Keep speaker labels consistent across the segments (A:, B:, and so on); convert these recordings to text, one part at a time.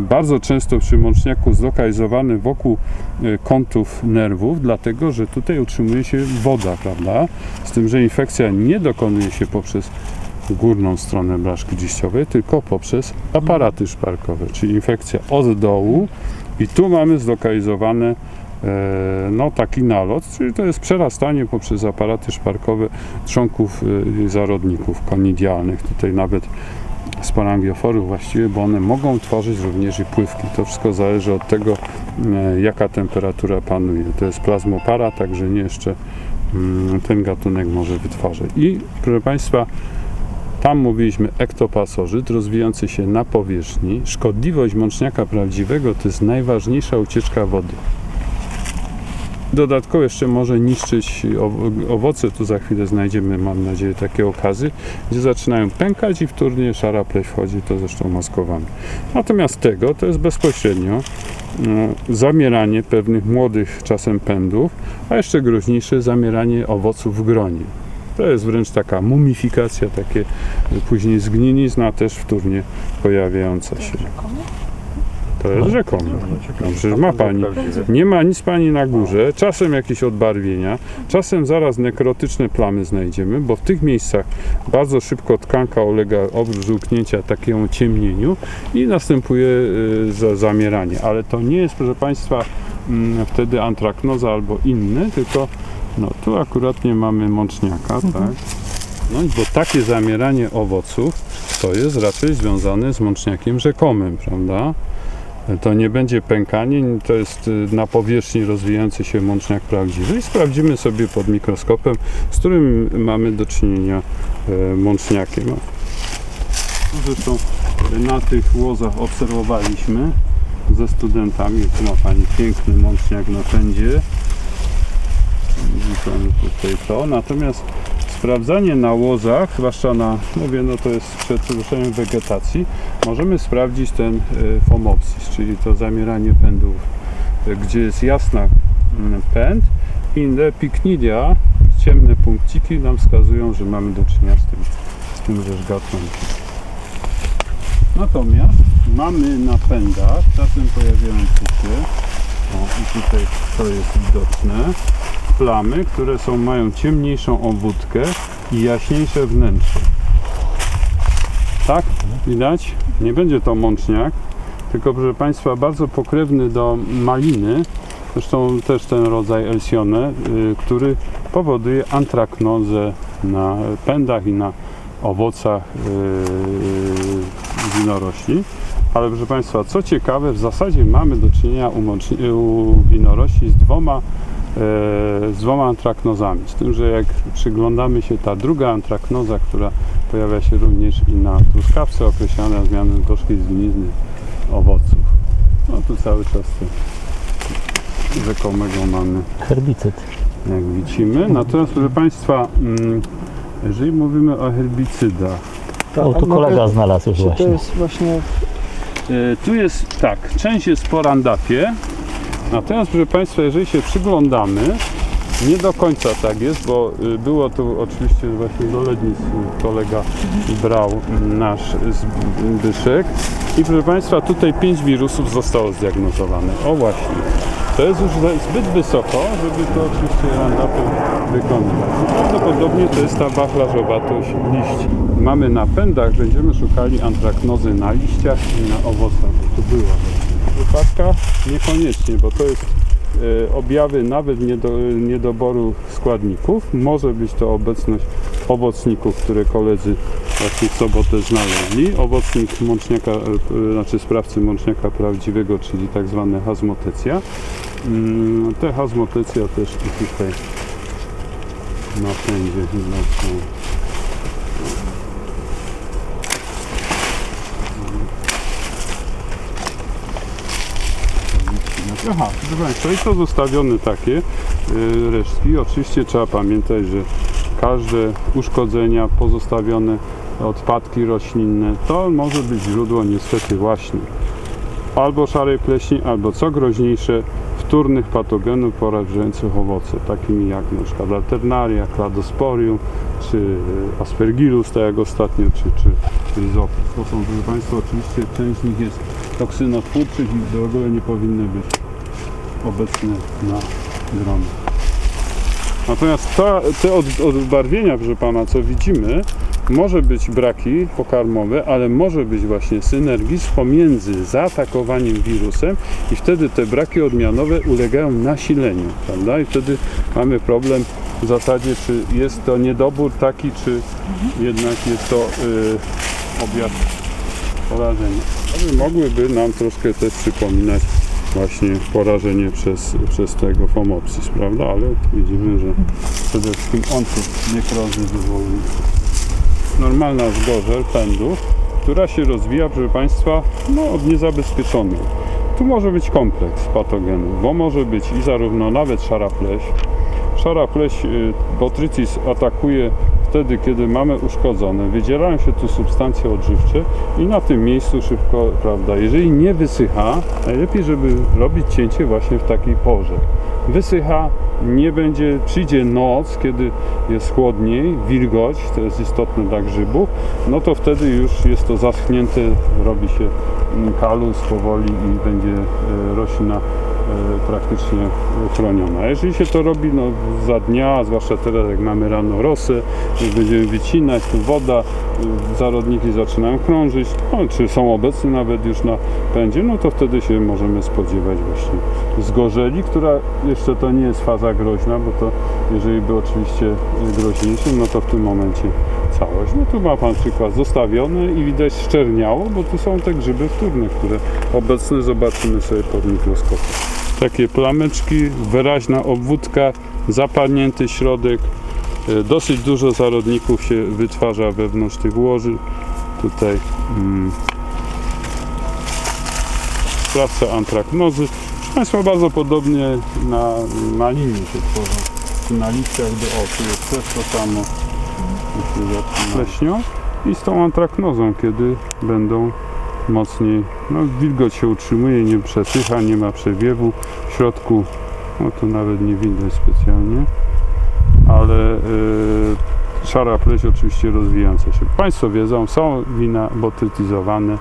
A: bardzo często przy mączniaku zlokalizowany wokół y, kątów nerwów, dlatego że tutaj utrzymuje się woda, prawda? Z tym, że infekcja nie dokonuje się poprzez górną stronę blaszki liściowej, tylko poprzez aparaty szparkowe, czyli infekcja od dołu i tu mamy zlokalizowany e, no, taki nalot, czyli to jest przerastanie poprzez aparaty szparkowe trzonków y, zarodników konidialnych. Tutaj nawet sporangioforów właściwie, bo one mogą tworzyć również i pływki. To wszystko zależy od tego, e, jaka temperatura panuje. To jest plazmopara, także nie jeszcze mm, ten gatunek może wytwarzać. I proszę Państwa, tam mówiliśmy ektopasożyt rozwijający się na powierzchni. Szkodliwość mączniaka prawdziwego to jest najważniejsza ucieczka wody. Dodatkowo jeszcze może niszczyć owo- owoce, tu za chwilę znajdziemy, mam nadzieję, takie okazy, gdzie zaczynają pękać i wtórnie szara pleś wchodzi, to zresztą maskowane. Natomiast tego to jest bezpośrednio no, zamieranie pewnych młodych czasem pędów, a jeszcze groźniejsze zamieranie owoców w gronie. To jest wręcz taka mumifikacja, takie później zgnilizna też wtórnie pojawiająca się. To jest rzekomo. No, przecież ma pani. Nie ma nic pani na górze, czasem jakieś odbarwienia, czasem zaraz nekrotyczne plamy znajdziemy, bo w tych miejscach bardzo szybko tkanka ulega oprócz żółknięcia takiemu ciemnieniu i następuje y, za- zamieranie. Ale to nie jest, proszę Państwa, mm, wtedy antraknoza albo inny, tylko no tu akurat nie mamy mączniaka, tak? No bo takie zamieranie owoców to jest raczej związane z mączniakiem rzekomym, prawda? To nie będzie pękanie, to jest y, na powierzchni rozwijający się mączniak prawdziwy i sprawdzimy sobie pod mikroskopem, z którym mamy do czynienia e, mączniakiem. Zresztą na tych łozach obserwowaliśmy ze studentami. Tu ma Pani piękny mączniak na pędzie. Widzi Pani tutaj to. Natomiast sprawdzanie na łozach, zwłaszcza na, mówię, no to jest przed przeruszeniem wegetacji, możemy sprawdzić ten e, fomopsis, czyli to zamieranie pędów, e, gdzie jest jasna mm, pęd inne piknidia, ciemne punkciki nam wskazują, że mamy do czynienia z tym, z tym gatunkiem. Natomiast mamy na pędach, czasem pojawiające się, o i tutaj to jest widoczne, plamy, które są, mają ciemniejszą obwódkę i jaśniejsze wnętrze. Tak? Widać? Nie będzie to mączniak, tylko proszę Państwa, bardzo pokrewny do maliny, zresztą też ten rodzaj Elsione, y, który powoduje antraknozę na pędach i na owocach yy, winorośli. Ale proszę Państwa, co ciekawe, w zasadzie mamy do czynienia u, u winorośli z dwoma, z dwoma antraknozami. Z tym, że jak przyglądamy się ta druga antraknoza, która pojawia się również i na truskawce, określana zmianą gorzkiej zgnizny owoców. No tu cały czas rzekomego mamy
B: Herbicyd.
A: jak widzimy. Natomiast proszę Państwa, mm, jeżeli mówimy o herbicydach,
B: O, tu kolega znalazł już
C: Czy to
B: właśnie.
C: jest właśnie
A: E, Tu jest tak, część jest po randapie, natomiast proszę Państwa, jeżeli się przyglądamy, nie do końca tak jest, bo y, było tu oczywiście właśnie do Lednic y, kolega brał nasz Zbyszek i proszę Państwa, tutaj pięć wirusów zostało zdiagnozowanych. O właśnie. To jest już zbyt wysoko, żeby to oczywiście randapem wykonywać. Prawdopodobnie to jest ta wachlarzowatość liści. Mamy na pędach, będziemy szukali antraknozy na liściach i na owocach, bo tu była. W niekoniecznie, bo to jest objawy nawet niedo, niedoboru składników. Może być to obecność owocników, które koledzy właśnie w sobotę znaleźli. Owocnik mączniaka, e, znaczy sprawcy mączniaka prawdziwego, czyli tak zwane hazmotecja. Mm, Te hazmotecja też i tutaj napędzie chyba. Aha, proszę Państwa, i to zostawione takie y, resztki. Oczywiście trzeba pamiętać, że każde uszkodzenia, pozostawione odpadki roślinne, to może być źródło niestety właśnie albo szarej pleśni, albo co groźniejsze, wtórnych patogenów porażających owoce, takimi jak przykład alternaria, kladosporium, czy y, aspergillus, tak jak ostatnio, czy, czy rhizopus. To są, proszę Państwa, oczywiście część z nich jest toksynotwórczych i w ogóle nie powinny być obecne na gronie. Natomiast ta, te od, odbarwienia, proszę Pana, co widzimy, może być braki pokarmowe, ale może być właśnie synergizm pomiędzy zaatakowaniem wirusem i wtedy te braki odmianowe ulegają nasileniu, prawda? I wtedy mamy problem w zasadzie, czy jest to niedobór taki, czy jednak jest to y, objaw porażenia. Mogłyby nam troszkę też przypominać właśnie porażenie przez, przez tego Fomopsis, prawda? Ale widzimy, że przede wszystkim on tu nekrozy wywołuje. Normalna zgorzel pędu, która się rozwija, proszę Państwa, no, od niezabezpieczonych. Tu może być kompleks patogenów, bo może być i zarówno nawet szara pleś. Szara pleś y, botrytis atakuje wtedy, kiedy mamy uszkodzone. Wydzielają się tu substancje odżywcze i na tym miejscu szybko, prawda, jeżeli nie wysycha, najlepiej, żeby robić cięcie właśnie w takiej porze. Wysycha, nie będzie, przyjdzie noc, kiedy jest chłodniej, wilgoć, to jest istotne dla grzybów, no to wtedy już jest to zaschnięte, robi się mm, kalus powoli i będzie e, roślina praktycznie chroniona. Jeżeli się to robi no, za dnia, zwłaszcza teraz jak mamy rano jak będziemy wycinać, tu woda, y, zarodniki zaczynają krążyć, no, czy są obecne nawet już na pędzie, no to wtedy się możemy spodziewać właśnie zgorzeli, która jeszcze to nie jest faza groźna, bo to jeżeli by oczywiście groźniejsze, no to w tym momencie całość. No tu ma Pan przykład zostawiony i widać szczerniało, bo tu są te grzyby wtórne, które obecne zobaczymy sobie pod mikroskopem. Takie plameczki, wyraźna obwódka, zapadnięty środek, e, dosyć dużo zarodników się wytwarza wewnątrz tych łoży. Tutaj mm, sprawca antraknozy. Proszę Państwa, bardzo podobnie na, na linii się tworzą. Na liściach do o, tu jest też to samo. Zaczyna Pleśnią i z tą antraknozą, kiedy będą mocniej, no wilgoć się utrzymuje, nie przesycha, nie ma przewiewu w środku, no tu nawet nie widać specjalnie, ale y, szara pleś oczywiście rozwijająca się. Państwo wiedzą, są wina botrytizowane,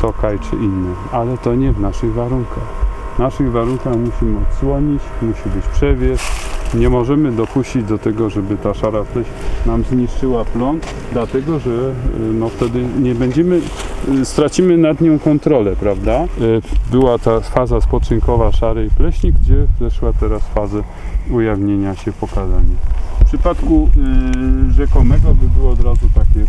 A: tokaj czy inne, ale to nie w naszych warunkach. W naszych warunkach musimy odsłonić, musi być przewiew, nie możemy dopuścić do tego, żeby ta szara pleś nam zniszczyła plon, dlatego że y, no, wtedy nie będziemy, y, stracimy nad nią kontrolę, prawda? Y, Była ta faza spoczynkowa szarej pleśni, gdzie weszła teraz fazę ujawnienia się pokazania. W przypadku rzekomego by było od razu takie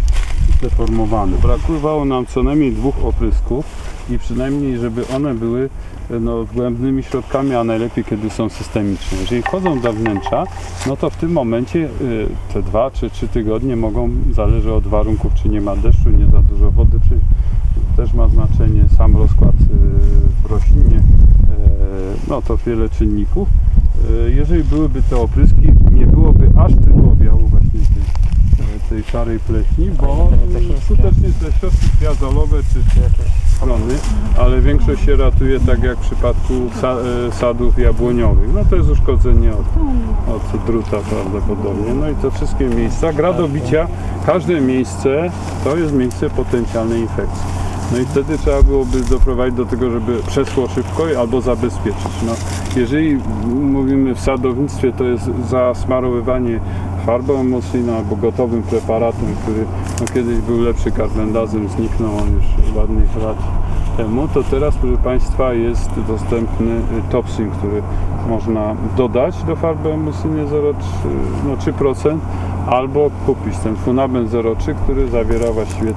A: zdeformowane. Brakowało nam co najmniej dwóch oprysków i przynajmniej, żeby one były no, wgłębnymi środkami, a najlepiej kiedy są systemiczne. Jeżeli wchodzą do wnętrza, no to w tym momencie y, te dwa czy trzy tygodnie mogą, zależy od warunków, czy nie ma deszczu, nie za dużo wody, czy też ma znaczenie sam rozkład y, w roślinie, y, no to wiele czynników. Jeżeli byłyby te opryski, nie byłoby aż tylu objału właśnie tej, tej szarej pleśni, bo skutecznie te środki kwiazolowe czy strony, ale większość się ratuje tak jak w przypadku y, sadów jabłoniowych. No to jest uszkodzenie od, od druta prawdopodobnie. No i to wszystkie miejsca. Gra do bicia, każde miejsce to jest miejsce potencjalnej infekcji. No i wtedy trzeba byłoby doprowadzić do tego, żeby przeschło szybko albo zabezpieczyć. No, jeżeli mówimy w sadownictwie, to jest zasmarowywanie farbą emulsyjną albo gotowym preparatem, który no, kiedyś był lepszy karbendazem, zniknął on już ładnych lat temu, to teraz, proszę Państwa, jest dostępny y, topsin, który można dodać do farby emulsyjnej 0,3, no 3% albo kupić ten funament 0,3, który zawiera właściwie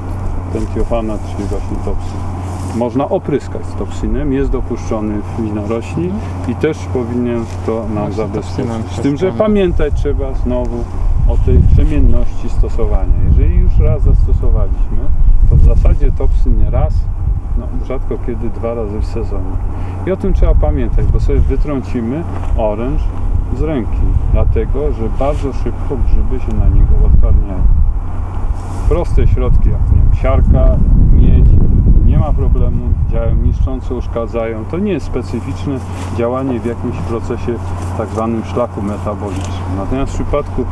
A: ten tiofanat, czyli właśnie topsin. Można opryskać z topsinem, jest dopuszczony w winorośli i też powinien to nam zabezpieczyć. Z tym, że pamiętać trzeba znowu o tej przemienności stosowania. Jeżeli już raz zastosowaliśmy, to w zasadzie topsyn raz, no rzadko kiedy dwa razy w sezonie. I o tym trzeba pamiętać, bo sobie wytrącimy oręż z ręki, dlatego że bardzo szybko grzyby się na niego odparniają proste środki, jak nie wiem, siarka, nie ma problemu, działają niszcząco, uszkadzają. To nie jest specyficzne działanie w jakimś procesie tak zwanym szlaku metabolicznym. Natomiast w przypadku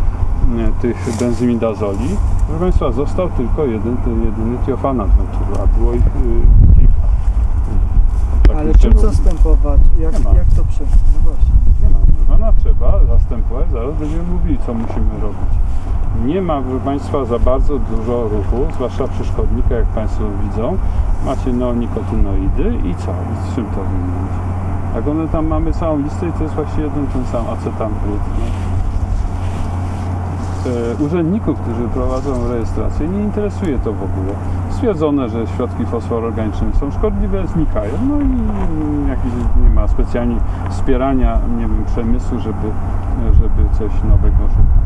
A: nie, tych benzymidazoli, proszę Państwa, został tylko jeden, ten jedyny tiofanat metylu, a było ich y, kilka. takie
C: Ale czym zastępować? Jak, jak to prze... No właśnie.
A: Nie ma, proszę pana, trzeba zastępować, zaraz będziemy mówili, co musimy robić. Nie ma, proszę Państwa, za bardzo dużo ruchu, zwłaszcza przy szkodnikach, jak Państwo widzą. Macie neonikotynoidy i co? I z czym to wymienić? Jak one tam mamy całą listę i to jest właśnie jeden ten sam acetambryd. No. E, Urzędników, którzy prowadzą rejestrację, nie interesuje to w ogóle. Stwierdzono, że środki fosfororganiczne są szkodliwe, znikają. No i jakiś, nie ma specjalnie wspierania nie wiem, przemysłu, żeby, żeby coś nowego szukać.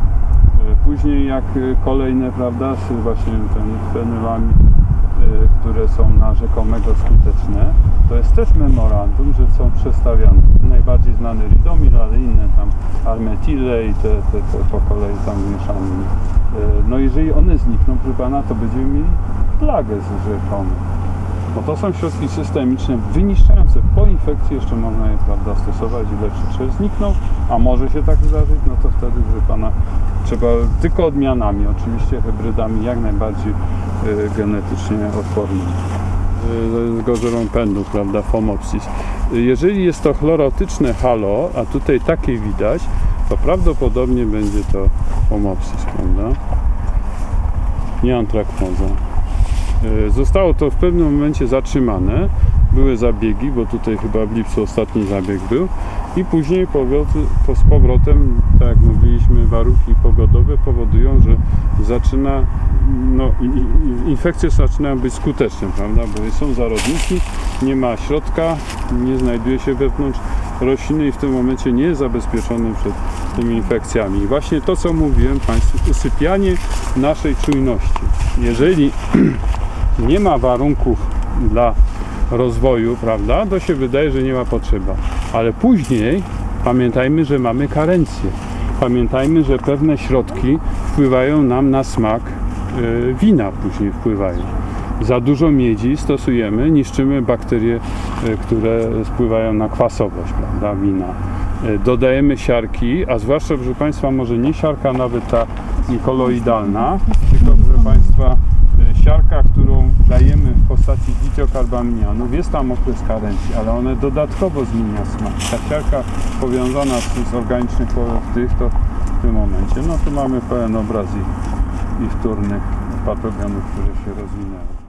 A: E, Później jak e, kolejne, prawda, właśnie ten fenylami, e, które są na rzekomego skuteczne, to jest też memorandum, że są przestawiane. Najbardziej znany ridomil, ale inne tam armetile i te, te, te po kolei tam mieszane. No jeżeli one znikną, proszę Pana, to będziemy mieli plagę z rzekomy. Bo to są środki systemiczne wyniszczające. Po infekcji jeszcze można je prawda, stosować i leczyć. Czy znikną, a może się tak zdarzyć, no to wtedy, proszę Pana, trzeba tylko odmianami, oczywiście hybrydami jak najbardziej y, genetycznie odpornymi. Y, gorzową pędu, prawda, Phomopsis. Jeżeli jest to chlorotyczne halo, a tutaj takie widać, to prawdopodobnie będzie to Phomopsis, prawda? Nie antraknoza. E, Zostało to w pewnym momencie zatrzymane. Były zabiegi, bo tutaj chyba w lipcu ostatni zabieg był. I później powrót, po, z powrotem, tak jak mówiliśmy, warunki pogodowe powodują, że zaczyna, no, infekcje zaczynają być skuteczne, prawda? Bo są zarodniki, nie ma środka, nie znajduje się wewnątrz rośliny i w tym momencie nie jest zabezpieczony przed tymi infekcjami. I właśnie to, co mówiłem Państwu, usypianie naszej czujności. Jeżeli nie ma warunków dla rozwoju, prawda, to się wydaje, że nie ma potrzeba. Ale później pamiętajmy, że mamy karencję. Pamiętajmy, że pewne środki wpływają nam na smak y, wina, później wpływają. Za dużo miedzi stosujemy, niszczymy bakterie, y, które wpływają na kwasowość prawda, wina. Y, Dodajemy siarki, a zwłaszcza, proszę Państwa, może nie siarka nawet ta koloidalna, tylko, proszę Państwa, y, siarka, dajemy w postaci ditiokarbaminianów, jest tam okres karencji, ale one dodatkowo zmienia smak. Ta siarka powiązana z, z organicznych tych, to w tym momencie, no tu mamy pełen obraz ich, ich wtórnych patogenów, które się rozwinęły.